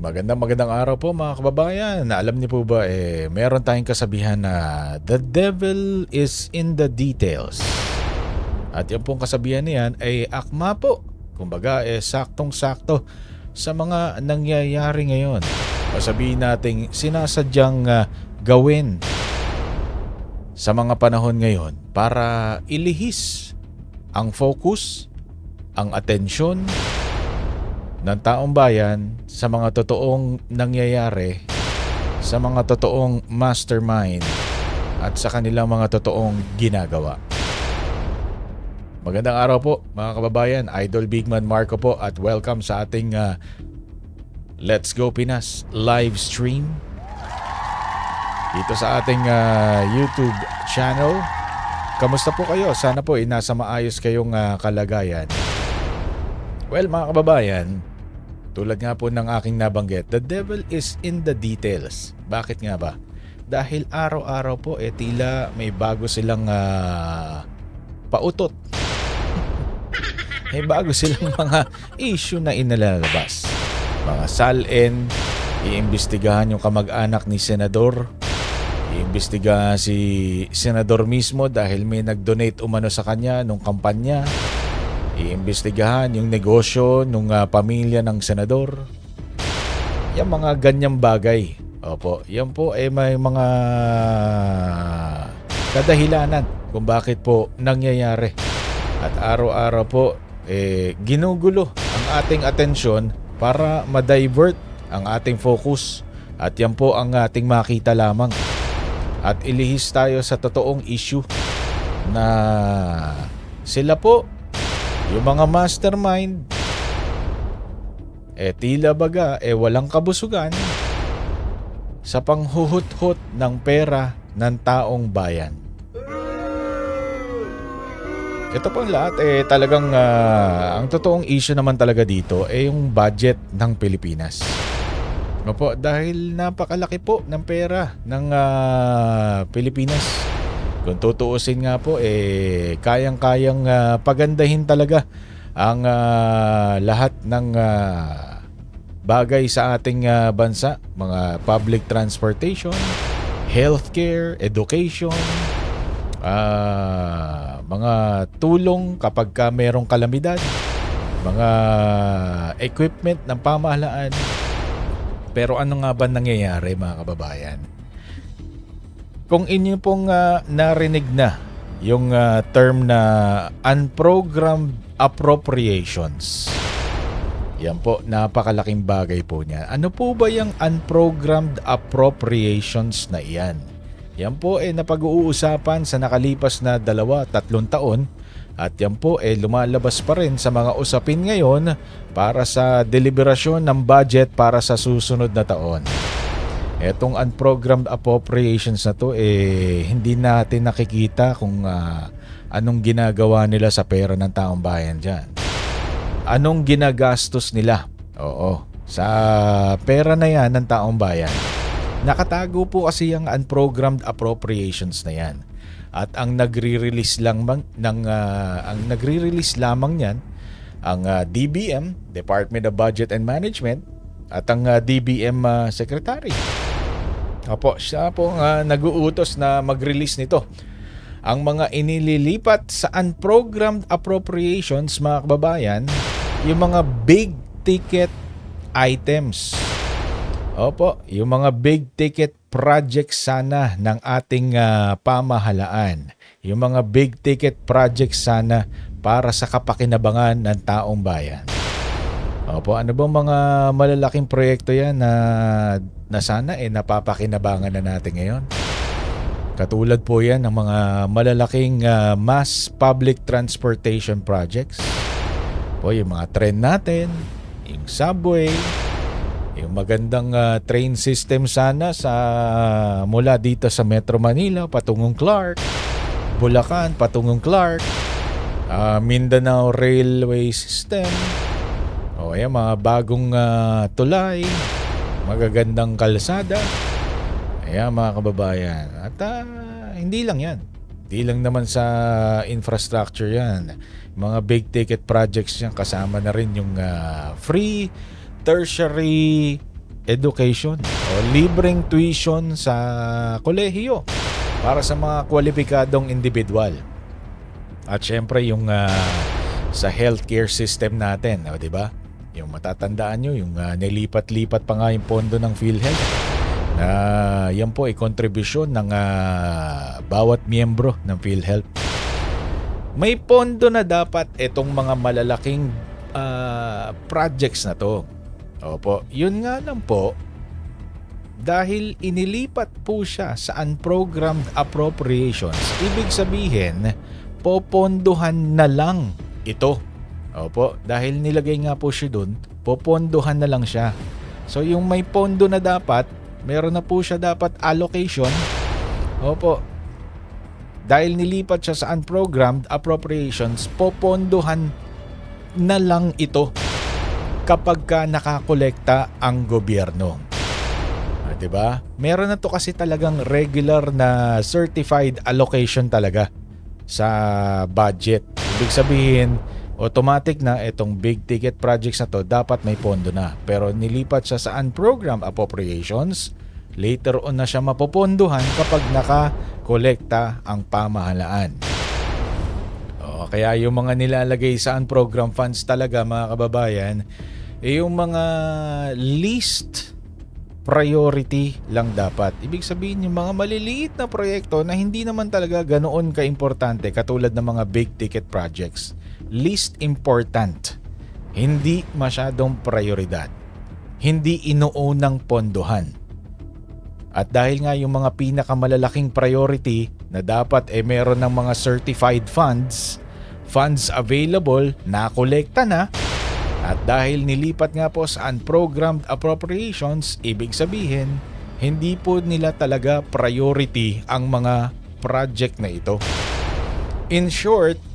Magandang magandang araw po mga kababayan. Alam niyo po ba eh meron tayong kasabihan na the devil is in the details. At yung pong kasabihan niyan ay akma po. Kumbaga eh saktong-sakto sa mga nangyayari ngayon. O sabihin nating sinasadyang ah, gawin sa mga panahon ngayon para ilihis ang focus, ang atensyon ng taong bayan sa mga totoong nangyayari, sa mga totoong mastermind at sa kanilang mga totoong ginagawa. Magandang araw po mga kababayan, Idol Bigman Marco po at welcome sa ating ah, Let's Go Pinas live stream dito sa ating ah, YouTube channel. Kamusta po kayo? Sana po ay nasa maayos kayong ah, kalagayan. Well mga kababayan, tulad nga po ng aking nabanggit, the devil is in the details. Bakit nga ba? Dahil araw-araw po eh tila may bago silang ah, pautot. may bago silang mga issue na inalalabas. Mga salin, iimbestigahan yung kamag-anak ni Senador, iimbestigahan si Senador mismo dahil may nag-donate umano sa kanya nung kampanya, iimbestigahan yung negosyo nung ah, pamilya ng senador. Yung mga ganyang bagay. Opo, yan po ay may mga kadahilanan kung bakit po nangyayari. At araw-araw po eh, ginugulo ang ating atensyon para ma-divert ang ating focus. At yan po ang ating makita lamang. At ilihis tayo sa totoong issue na sila po yung mga mastermind, eh tila baga, eh walang kabusugan sa panghuhut-hut ng pera ng taong bayan. Ito pong lahat eh talagang ah, ang totoong issue naman talaga dito eh yung budget ng Pilipinas. Opo, dahil napakalaki po ng pera ng ah, Pilipinas. Kung tutuusin nga po, eh, kayang-kayang ah, pagandahin talaga ang ah, lahat ng ah, bagay sa ating ah, bansa. Mga public transportation, healthcare, education, ah, mga tulong kapag ka merong kalamidad, mga equipment ng pamahalaan. Pero ano nga ba nangyayari mga kababayan? Kung inyo pong ah, narinig na yung ah, term na unprogrammed appropriations. Yan po, napakalaking bagay po niya. Ano po ba yung unprogrammed appropriations na iyan? Yan po ay napag-uusapan sa nakalipas na dalawa, tatlong taon at yan po ay lumalabas pa rin sa mga usapin ngayon para sa deliberasyon ng budget para sa susunod na taon. Etong unprogrammed appropriations na to eh hindi natin nakikita kung ah, anong ginagawa nila sa pera ng taong bayan diyan. Anong ginagastos nila? Oo, sa pera na yan ng taong bayan. Nakatago po kasi ang unprogrammed appropriations na yan. At ang nagre-release lang mang, ng ah, ang nagre-release lamang niyan ang ah, DBM, Department of Budget and Management at ang ah, DBM ah, Secretary. Opo, siya po ah, nag-uutos na mag-release nito. Ang mga inililipat sa unprogrammed appropriations, mga kababayan, yung mga big ticket items. Opo, yung mga big ticket projects sana ng ating ah, pamahalaan. Yung mga big ticket projects sana para sa kapakinabangan ng taong bayan. Opo, ano bang mga malalaking proyekto yan na, na sana eh napapakinabangan na natin ngayon? Katulad po yan ng mga malalaking ah, mass public transportation projects. Po, yung mga tren natin, yung subway, yung magandang ah, train system sana sa mula dito sa Metro Manila patungong Clark, Bulacan patungong Clark, ah, Mindanao Railway System, o ayan, mga bagong ah, tulay, magagandang kalsada. Ayan mga kababayan. At ah, hindi lang yan. Hindi lang naman sa infrastructure yan. Mga big ticket projects yan kasama na rin yung ah, free tertiary education o libreng tuition sa kolehiyo para sa mga kwalipikadong individual. At syempre yung ah, sa healthcare system natin, di ba? Yung matatandaan nyo, yung ah, nilipat-lipat pa nga yung pondo ng PhilHealth na yan po ay kontribusyon ng ah, bawat miyembro ng PhilHealth. May pondo na dapat itong mga malalaking ah, projects na to. Opo, yun nga lang po, dahil inilipat po siya sa unprogrammed appropriations, ibig sabihin, popondohan na lang ito. Opo, dahil nilagay nga po siya dun, popondohan na lang siya. So yung may pondo na dapat, meron na po siya dapat allocation. Opo, dahil nilipat siya sa unprogrammed appropriations, popondohan na lang ito kapag ka nakakolekta ang gobyerno. Ah, 'di ba? Meron na to kasi talagang regular na certified allocation talaga sa budget. Ibig sabihin, automatic na itong big ticket projects na to dapat may pondo na. Pero nilipat siya sa unprogrammed appropriations, later on na siya mapopondohan kapag nakakolekta ang pamahalaan. Oo, kaya yung mga nilalagay sa unprogrammed funds talaga mga kababayan, eh yung mga least priority lang dapat. Ibig sabihin yung mga maliliit na proyekto na hindi naman talaga ganoon kaimportante katulad ng mga big ticket projects. Least important. Hindi masyadong prioridad. Hindi inuunang pondohan. At dahil nga yung mga pinakamalalaking priority na dapat eh meron ng mga certified funds, funds available, nakolekta na, at dahil nilipat nga po sa unprogrammed appropriations, ibig sabihin, hindi po nila talaga priority ang mga project na ito. In short,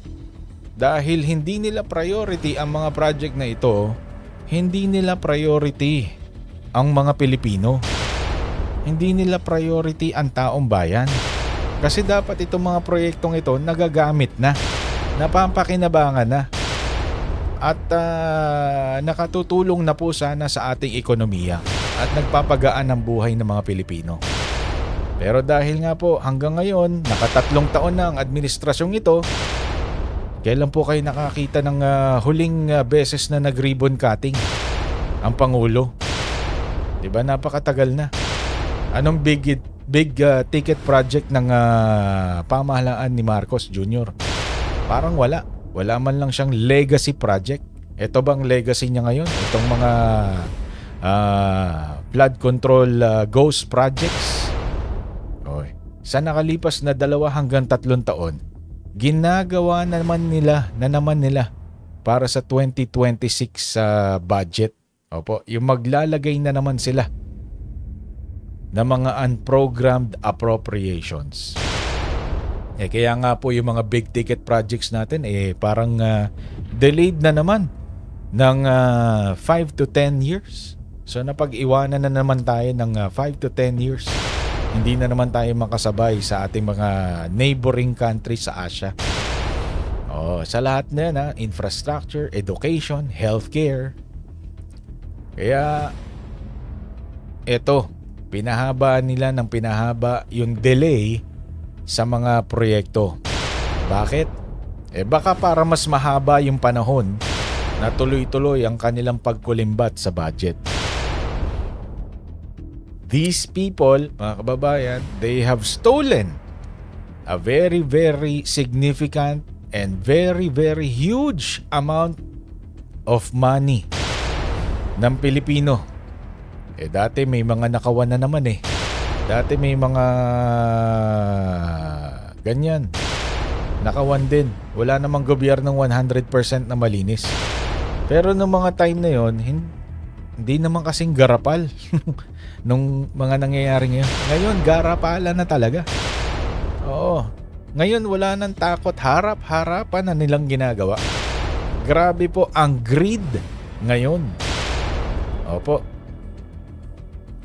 dahil hindi nila priority ang mga project na ito, hindi nila priority ang mga Pilipino. Hindi nila priority ang taong bayan. Kasi dapat itong mga proyektong ito nagagamit na, napampakinabangan na at ah, nakatutulong na po sana sa ating ekonomiya at nagpapagaan ng buhay ng mga Pilipino. Pero dahil nga po hanggang ngayon, nakatatlong taon na ang administrasyong ito, kailan po kayo nakakita ng ah, huling ah, beses na nag-ribbon cutting ang Pangulo? Di ba napakatagal na? Anong big big ah, ticket project ng ah, pamahalaan ni Marcos Jr.? Parang wala. Wala man lang siyang legacy project. Ito bang legacy niya ngayon? Itong mga ah, flood control ah, ghost projects? Oy. Sa nakalipas na dalawa hanggang tatlong taon, ginagawa na naman nila, na naman nila para sa 2026 sa budget. Opo, yung maglalagay na naman sila ng mga unprogrammed appropriations. Eh kaya nga po yung mga big ticket projects natin eh parang ah, delayed na naman ng 5 to 10 years. So napag-iwanan na naman tayo ng 5 to 10 years. Hindi na naman tayo makasabay sa ating mga neighboring countries sa Asia. Oh, sa lahat na yan, ha, infrastructure, education, healthcare. Kaya eto, pinahaba nila ng pinahaba yung delay sa mga proyekto. Bakit? Eh baka para mas mahaba yung panahon na tuloy-tuloy ang kanilang pagkulimbat sa budget. These people, mga kababayan, they have stolen a very, very significant and very, very huge amount of money ng Pilipino. Eh dati may mga nakawan na naman eh. Dati may mga ganyan. Nakawan din. Wala namang gobyernong 100% na malinis. Pero nung mga time na yon, hin- hindi naman kasing garapal nung mga nangyayari ngayon. Ngayon, garapala na talaga. Oo. Ngayon, wala nang takot. Harap-harapan na nilang ginagawa. Grabe po ang greed ngayon. Opo.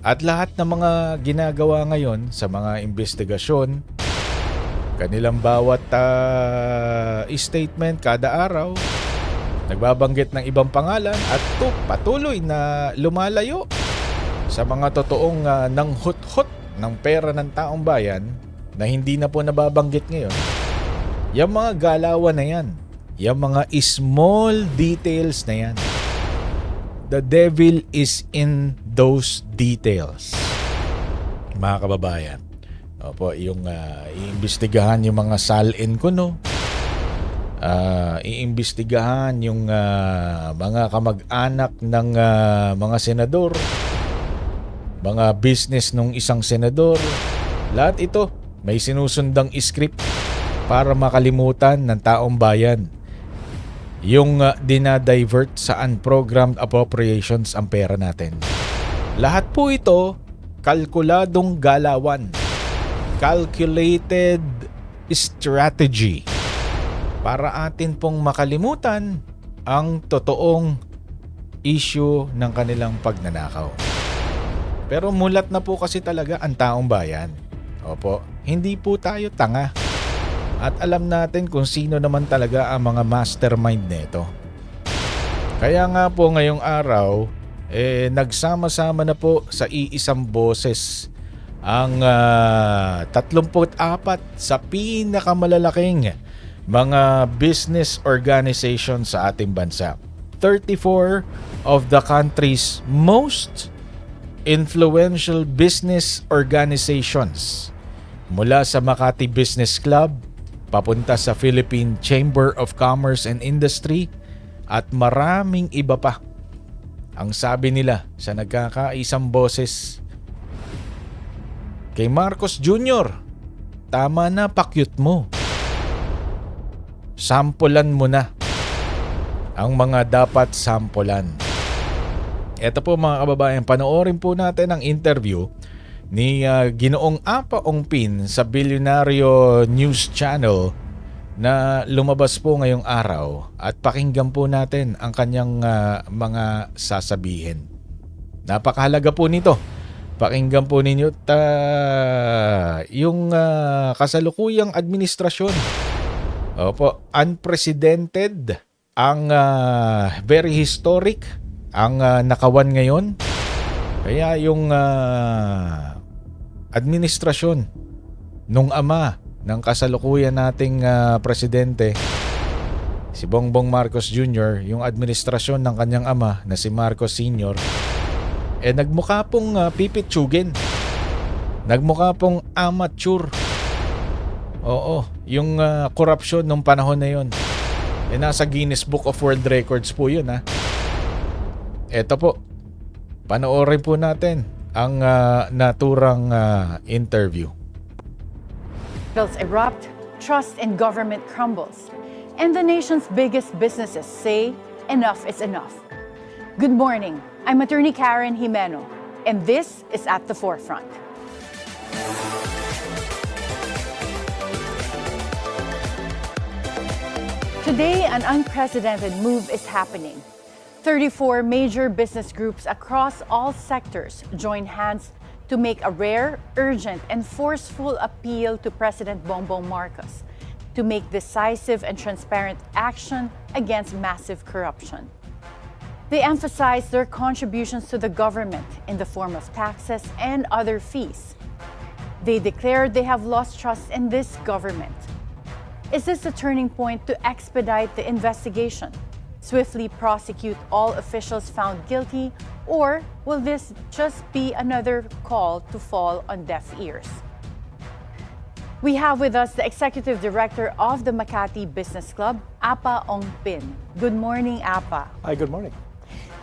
At lahat ng mga ginagawa ngayon sa mga investigasyon, kanilang bawat ah, statement kada araw, nagbabanggit ng ibang pangalan at to, patuloy na lumalayo sa mga totoong uh, nang hut-hut ng pera ng taong bayan na hindi na po nababanggit ngayon, yung mga galawan na yan, yung mga small details na yan, the devil is in those details. Mga kababayan, Opo, yung uh, iimbestigahan yung mga salin ko, no? uh, iimbestigahan yung uh, mga kamag-anak ng uh, mga senador, mga business ng isang senador. Lahat ito may sinusundang script para makalimutan ng taong bayan yung uh, dinadivert sa unprogrammed appropriations ang pera natin. Lahat po ito kalkuladong galawan. Calculated strategy para atin pong makalimutan ang totoong issue ng kanilang pagnanakaw. Pero mulat na po kasi talaga ang taong bayan. Opo, hindi po tayo tanga. At alam natin kung sino naman talaga ang mga mastermind nito. Kaya nga po ngayong araw, eh, nagsama-sama na po sa iisang boses ang uh, 34 sa pinakamalalaking mga business organization sa ating bansa. 34 of the country's most influential business organizations mula sa Makati Business Club papunta sa Philippine Chamber of Commerce and Industry at maraming iba pa. Ang sabi nila sa nagkakaisang boses Kay Marcos Jr., tama na pakyut mo. Sampulan mo na ang mga dapat sampulan. Ito po mga kababayan, panoorin po natin ang interview ni uh, Ginoong Apa Ongpin sa Bilyonaryo News Channel na lumabas po ngayong araw at pakinggan po natin ang kanyang uh, mga sasabihin. Napakahalaga po nito Pakinggan po ninyo ta yung uh, kasalukuyang administrasyon. Opo, unprecedented ang uh, very historic ang uh, nakawan ngayon. Kaya yung uh, administrasyon nung ama ng kasalukuyan nating uh, presidente si Bongbong Marcos Jr., yung administrasyon ng kanyang ama na si Marcos Sr., eh nagmukha pong uh, pipitsugin. Nagmukha pong amateur. Oo, yung uh, korupsyon nung panahon na yon. Eh nasa Guinness Book of World Records po yun ha. Eto po, panoorin po natin ang uh, naturang uh, interview. Bills erupt, trust in government crumbles, and the nation's biggest businesses say enough is enough. Good morning. I'm attorney Karen Jimeno, and this is At the Forefront. Today, an unprecedented move is happening. 34 major business groups across all sectors join hands to make a rare, urgent, and forceful appeal to President Bongbong Marcos to make decisive and transparent action against massive corruption. They emphasize their contributions to the government in the form of taxes and other fees. They declared they have lost trust in this government. Is this a turning point to expedite the investigation, swiftly prosecute all officials found guilty, or will this just be another call to fall on deaf ears? We have with us the Executive Director of the Makati Business Club, Apa Ongpin. Good morning, Apa. Hi, good morning.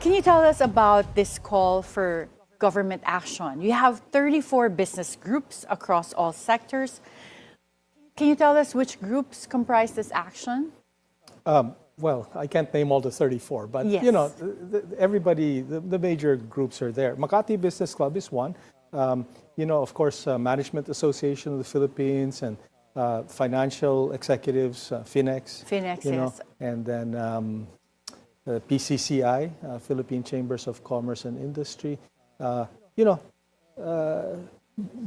Can you tell us about this call for government action? You have 34 business groups across all sectors. Can you tell us which groups comprise this action? Um, well, I can't name all the 34, but Yes. you know, the, the, everybody, the, the major groups are there. Makati Business Club is one. Um, you know, of course, uh, Management Association of the Philippines and uh, financial executives, uh, Finex. Finex, you know, yes. and then um, uh, PCCI, uh, Philippine Chambers of Commerce and Industry. Uh, you know, uh,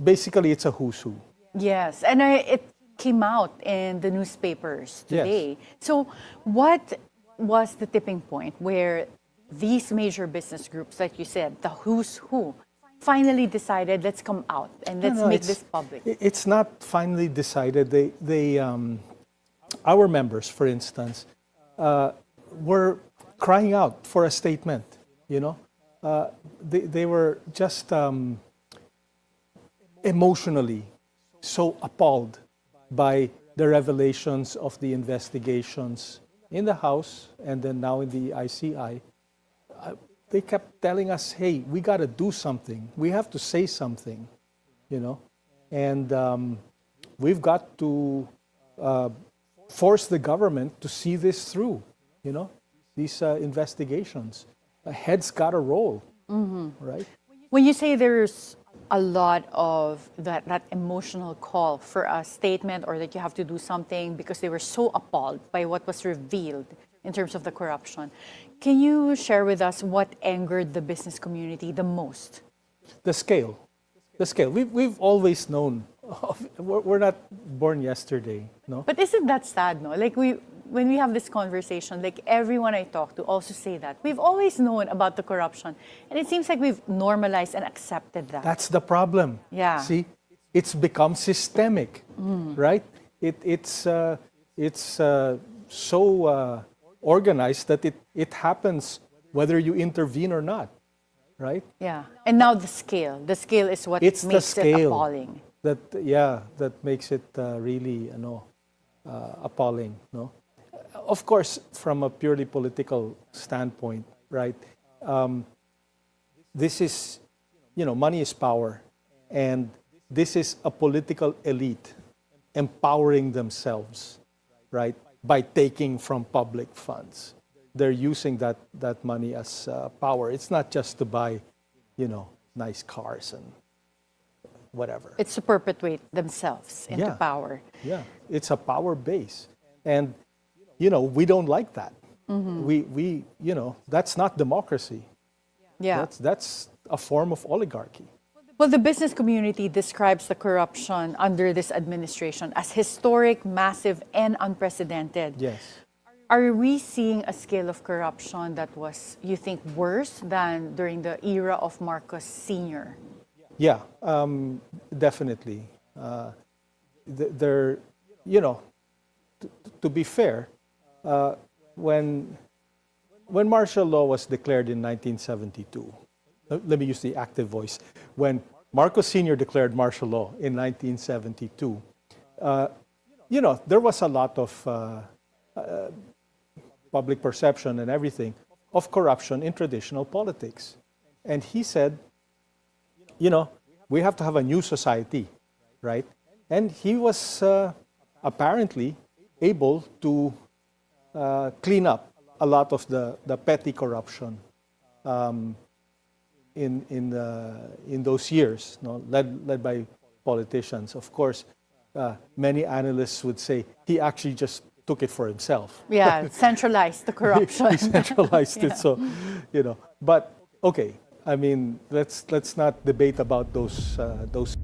basically it's a who's who. Yes, and I, it came out in the newspapers Yes. today. So, what was the tipping point where these major business groups, like you said, the who's who, finally decided, let's come out and let's No, no, make this public? It's not finally decided. They, they, um, our members, for instance, uh, were crying out for a statement. You know, uh, they, they were just um, emotionally so appalled by the revelations of the investigations in the House and then now in the ICI. Uh, they kept telling us, "Hey, we got to do something. We have to say something." you know, and um, we've got to uh, force the government to see this through, you know, these uh, investigations. A head's got to roll, right? When you say there's a lot of that, that emotional call for a statement or that you have to do something because they were so appalled by what was revealed in terms of the corruption, can you share with us what angered the business community the most? The scale, the scale. We've, we've always known. Of, we're, we're not born yesterday, no. But isn't that sad, no? Like we, when we have this conversation, like everyone I talk to also say that we've always known about the corruption, and it seems like we've normalized and accepted that. That's the problem. Yeah. See, it's become systemic, right? It, it's uh, it's uh, so uh, organized that it, it happens whether you intervene or not, right? yeah, and now the scale. The scale is what It's the makes it scale. appalling. That yeah, that makes it uh, really you know uh, appalling. No, of course, from a purely political standpoint, right? Um, this is, you know, money is power, and this is a political elite empowering themselves, right, by taking from public funds. They're using that that money as uh, power. It's not just to buy, you know, nice cars and whatever. It's to perpetuate themselves into Yeah. power. Yeah, it's a power base, and you know we don't like that. We we you know that's not democracy. Yeah. That's that's a form of oligarchy. Well, the business community describes the corruption under this administration as historic, massive, and unprecedented. Yes. Are we seeing a scale of corruption that was, you think, worse than during the era of Marcos Sr.? Yeah, um, definitely. Uh, there, you know, t- to be fair, uh, when when martial law was declared in 1972, let let me use the active voice. When Marcos Sr. declared martial law in 1972, uh, you know, there was a lot of uh, uh, public perception and everything of corruption in traditional politics. And he said, you know, we have to have a new society, right? And he was uh, apparently able to uh, clean up a lot of the, the petty corruption um, in, in, the, in those years, no, led, led by politicians. Of course, uh, many analysts would say he actually just took it for himself. Yeah, centralized the corruption. he centralized it. So, you know, but okay. I mean, let's let's not debate about those uh, those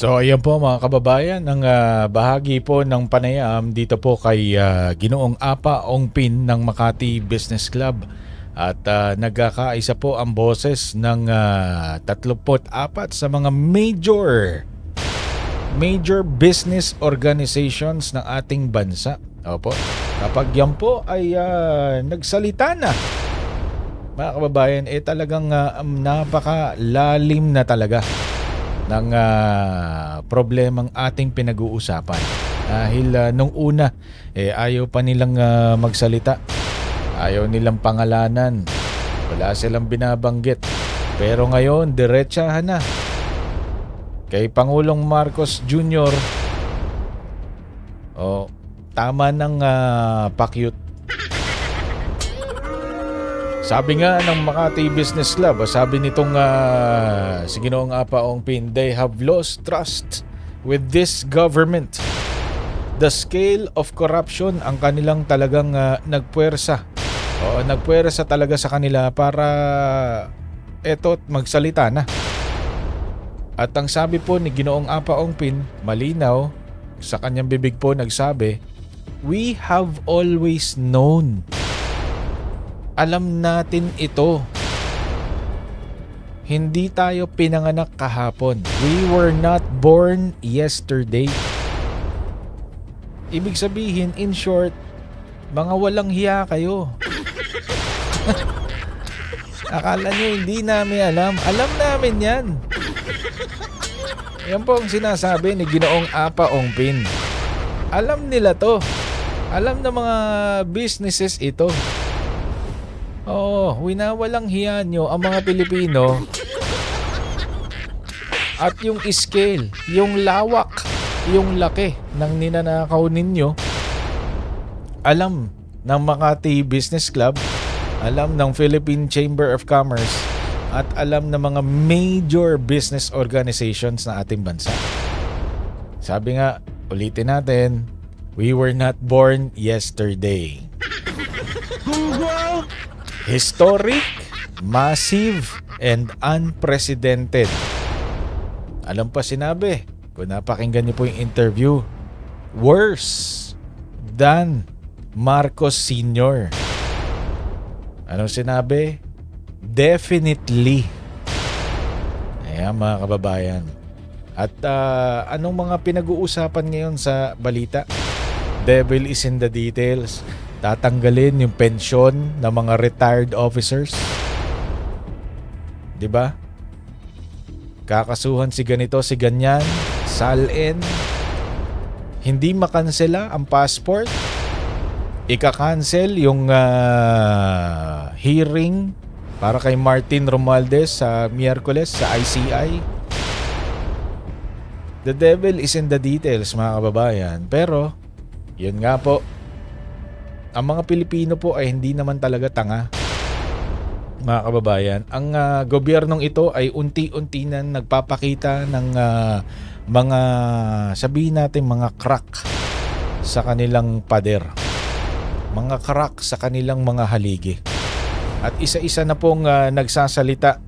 So ayan po mga kababayan, ang ah, bahagi po ng panayam dito po kay ah, Ginoong Apa Ongpin ng Makati Business Club. At ah, nagkakaisa po ang boses ng ah, 34 sa mga major major business organizations ng ating bansa. Opo. Kapag yan po ay ah, nagsalita na, mga kababayan, eh talagang um, napakalalim na talaga ng ah, problemang ating pinag-uusapan. Dahil ah, nung una, eh, ayaw pa nilang ah, magsalita. Ayaw nilang pangalanan. Wala silang binabanggit. Pero ngayon, diretsahan na. Kay Pangulong Marcos Jr. Oh, tama ng uh, pakyut. Sabi nga ng Makati Business Club, ah, sabi nitong uh, si Ginoong Apa Ongpin, they have lost trust with this government. The scale of corruption ang kanilang talagang uh, nagpuwersa. Oo, nagpuwersa talaga sa kanila para eto magsalita na. At ang sabi po ni Ginoong Apa Ongpin, malinaw, sa kanyang bibig po nagsabi, We have always known. Alam natin ito. Hindi tayo pinanganak kahapon. We were not born yesterday. Ibig sabihin, in short, mga walang hiya kayo. Akala nyo hindi namin alam. Alam namin yan. Yan po ang sinasabi ni Ginoong Apa Ongpin. Alam nila to. Alam ng mga businesses ito. Oo, winawalang hiya nyo ang mga Pilipino. At yung scale, yung lawak, yung laki ng ninanakaw ninyo, alam ng Makati Business Club, alam ng Philippine Chamber of Commerce, at alam ng mga major business organizations na ating bansa. Sabi nga, ulitin natin, we were not born yesterday. Historic, massive, and unprecedented. Alam pa sinabi, kung napakinggan niyo po yung interview, worse than Marcos Sr. Anong sinabi? Definitely. Ayan mga kababayan. At ah, anong mga pinag-uusapan ngayon sa balita? Devil is in the details. Tatanggalin yung pensyon ng mga retired officers. 'Di ba? Kakasuhan si ganito, si ganyan, salin. Hindi makansela ang passport. Ika-cancel yung ah, hearing para kay Martin Romualdez sa Miyerkules sa ICI. The devil is in the details mga kababayan. Pero, yun nga po, ang mga Pilipino po ay hindi naman talaga tanga mga kababayan. Ang ah, gobyernong ito ay unti-unti na nagpapakita ng ah, mga sabihin natin mga crack sa kanilang pader. Mga crack sa kanilang mga haligi. At isa-isa na pong ah, nagsasalita.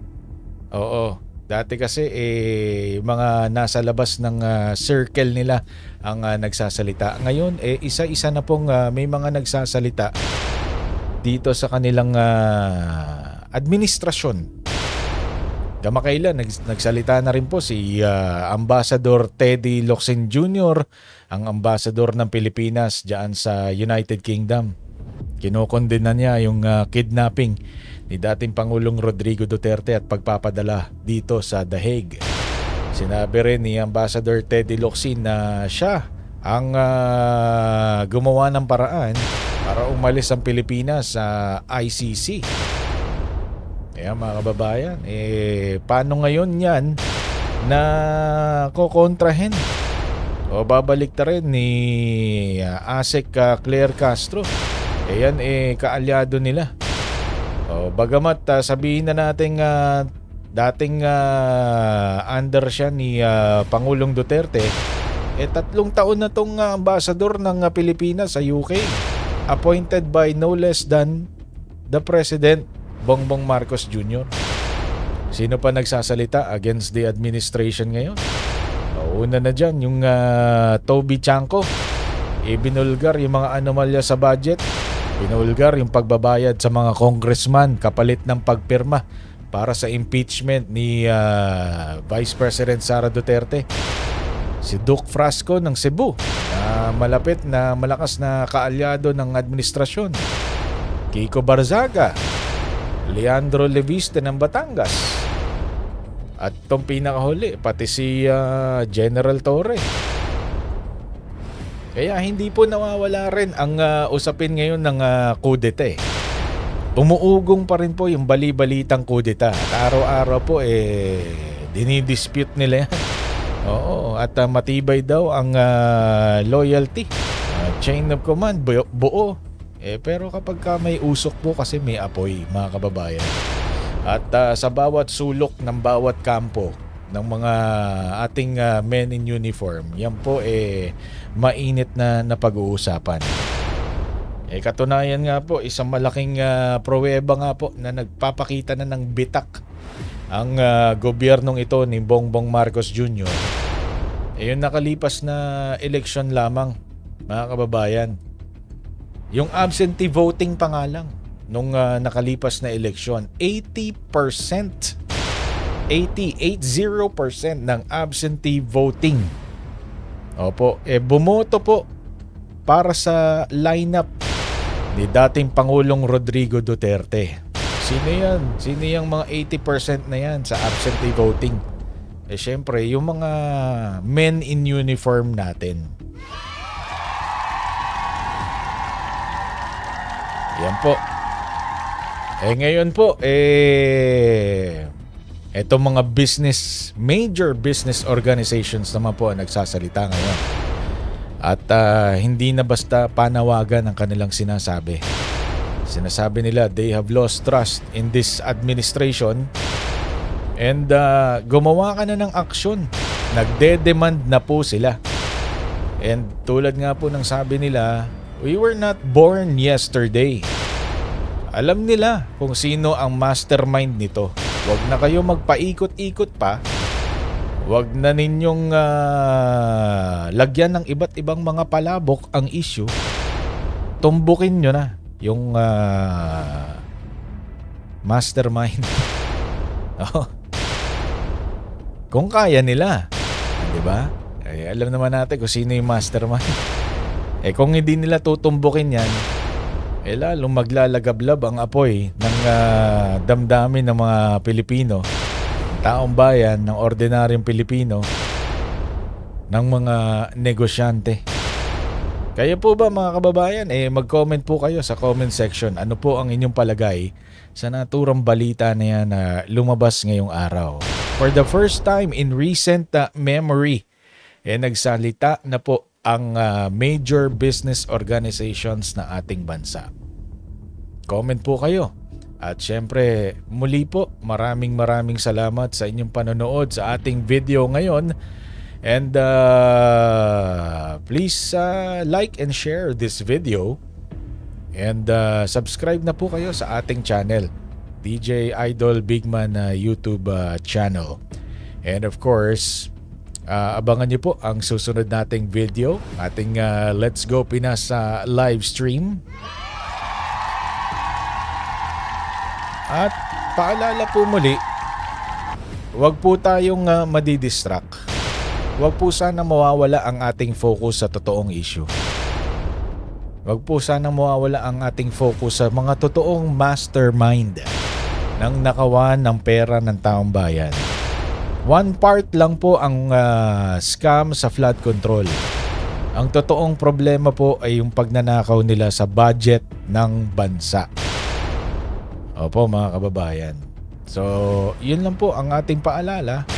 Oo. Dati kasi eh mga nasa labas ng ah, circle nila ang ah, nagsasalita. Ngayon eh isa-isa na pong ah, may mga nagsasalita dito sa kanilang ah, administrasyon. Kamakailan, nags- nagsalita na rin po si ah, Ambassador Teddy Locsin Jr., ang ambassador ng Pilipinas diyan sa United Kingdom. Kinokondena niya yung ah, kidnapping ni dating Pangulong Rodrigo Duterte at pagpapadala dito sa The Hague. Sinabi rin ni Ambassador Teddy Locsin na siya ang ah, gumawa ng paraan para umalis ang Pilipinas sa ICC. Kaya mga kababayan, eh, paano ngayon yan na kokontrahin? O babalik ta rin ni ah, ASEC ah, Claire Castro. Eh yan eh kaalyado nila. O bagamat ah, sabihin na natin ah, dating ah, under siya ni ah, Pangulong Duterte, eh tatlong taon na tong ah, ambassador ng ah, Pilipinas sa UK. Appointed by no less than the President Bongbong Marcos Jr. Sino pa nagsasalita against the administration ngayon? Una na dyan, yung ah, Toby Chanko. Ibinulgar yung mga anomalya sa budget. Binulgar yung pagbabayad sa mga congressman kapalit ng pagpirma para sa impeachment ni ah, Vice President Sara Duterte. Si Duke Frasco ng Cebu na malapit na malakas na kaalyado ng administrasyon. Kiko Barzaga, Leandro Leviste ng Batangas. At itong pinakahuli, pati si ah, General Torre. Kaya hindi po nawawala rin ang ah, usapin ngayon ng uh, kudeta eh. Umuugong pa rin po yung bali-balitang kudeta. Araw-araw po eh dinidispute nila yan. Oo, at ah, matibay daw ang ah, loyalty. Ah, chain of command, buo. buo. Eh, pero kapag ka may usok po kasi may apoy, mga kababayan. At ah, sa bawat sulok ng bawat kampo ng mga ating ah, men in uniform, yan po eh mainit na napag-uusapan. Eh katunayan nga po, isang malaking ah, pruweba nga po na nagpapakita na ng bitak ang ah, gobyernong ito ni Bongbong Marcos Jr. Eh yung nakalipas na eleksyon lamang, mga kababayan. Yung absentee voting pa nga lang nung ah, nakalipas na eleksyon, 80% 88.0% ng absentee voting. Opo, eh bumoto po para sa lineup ni dating Pangulong Rodrigo Duterte. Sino yan? Sino yung mga 80% na yan sa absentee voting? Eh syempre, yung mga men in uniform natin. Yan po. Eh ngayon po, eh etong mga business, major business organizations naman po ang nagsasalita ngayon. At ah, hindi na basta panawagan ang kanilang sinasabi. Sinasabi nila they have lost trust in this administration and ah, gumawa ka na ng aksyon. Nagde-demand na po sila. And tulad nga po ng sabi nila, we were not born yesterday. Alam nila kung sino ang mastermind nito. Huwag na kayo magpaikot-ikot pa. Huwag na ninyong ah, lagyan ng iba't ibang mga palabok ang issue. Tumbukin nyo na yung ah, mastermind. Kung kaya nila. Di ba? Eh, alam naman natin kung sino yung mastermind. Eh kung hindi nila tutumbukin yan, eh lalong maglalagablab ang apoy ng ah, damdamin ng mga Pilipino, taong bayan, ng ordinaryong Pilipino, ng mga negosyante. Kaya po ba mga kababayan, eh mag-comment po kayo sa comment section. Ano po ang inyong palagay sa naturang balita na yan na lumabas ngayong araw? For the first time in recent ah, memory, eh nagsalita na po ang ah, major business organizations na ating bansa. Comment po kayo. At syempre, muli po, maraming maraming salamat sa inyong panonood sa ating video ngayon. And uh, please uh, like and share this video. And uh, subscribe na po kayo sa ating channel, DJ Idol Bigman uh, YouTube uh, channel. And of course, uh, abangan niyo po ang susunod nating video, ating uh, Let's Go Pinas uh, live stream. At paalala po muli, huwag po tayong uh, madidistract. Huwag po sana mawawala ang ating focus sa totoong issue. Huwag po sana mawawala ang ating focus sa mga totoong mastermind ng nakawan ng pera ng taong bayan. One part lang po ang ah, scam sa flood control. Ang totoong problema po ay yung pagnanakaw nila sa budget ng bansa. Opo mga kababayan. So, yun lang po ang ating paalala.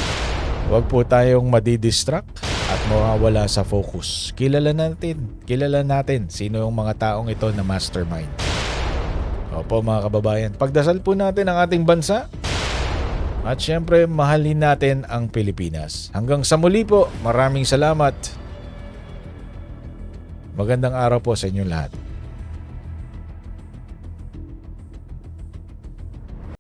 Huwag po tayong madidistract at mawawala sa focus. Kilala natin, kilala natin sino yung mga taong ito na mastermind. Opo mga kababayan, pagdasal po natin ang ating bansa at syempre mahalin natin ang Pilipinas. Hanggang sa muli po, maraming salamat. Magandang araw po sa inyong lahat.